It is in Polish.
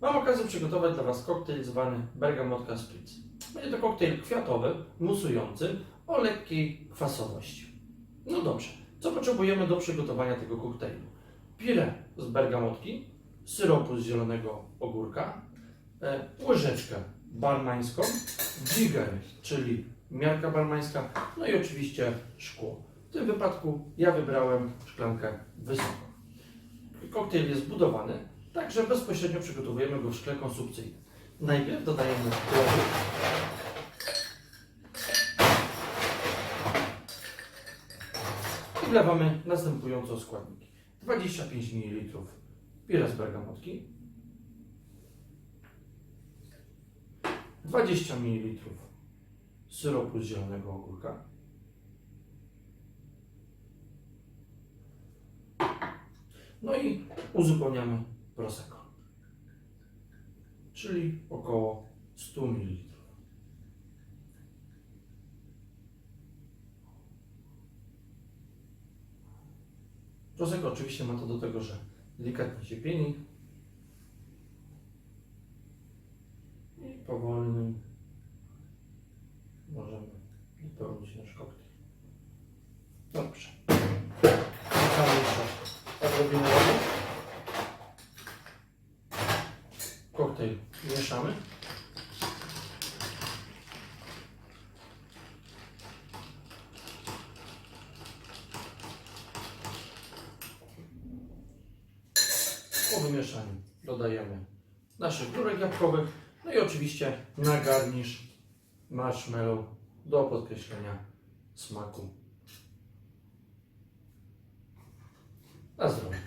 mam okazję przygotować dla Was koktajl zwany Bergamotka Spritz. Będzie to koktajl kwiatowy, musujący, o lekkiej kwasowości. No dobrze, co potrzebujemy do przygotowania tego koktajlu? Pire z bergamotki, syropu z zielonego ogórka, e, łyżeczkę barmańską, jigger, czyli miarka barmańska, no i oczywiście szkło. W tym wypadku ja wybrałem szklankę wysoką. Koktajl jest budowany, także bezpośrednio przygotowujemy go w szkle konsumpcyjnym. Najpierw dodajemy proszek. I wlewamy następująco składniki. 25 ml pire z bergamotki, 20 ml syropu z zielonego ogórka, no i uzupełniamy prosecco, czyli około 100 ml. Prosecco oczywiście ma to do tego, że delikatnie się pieni i powolnym możemy wypełnić nasz koktajl. Dobrze. Wrzucamy jeszcze odrobinę Koktajl mieszamy. Po wymieszaniu dodajemy naszych górek jabłkowych, no i oczywiście na garnisz marshmallow do podkreślenia smaku. Na zdrowie.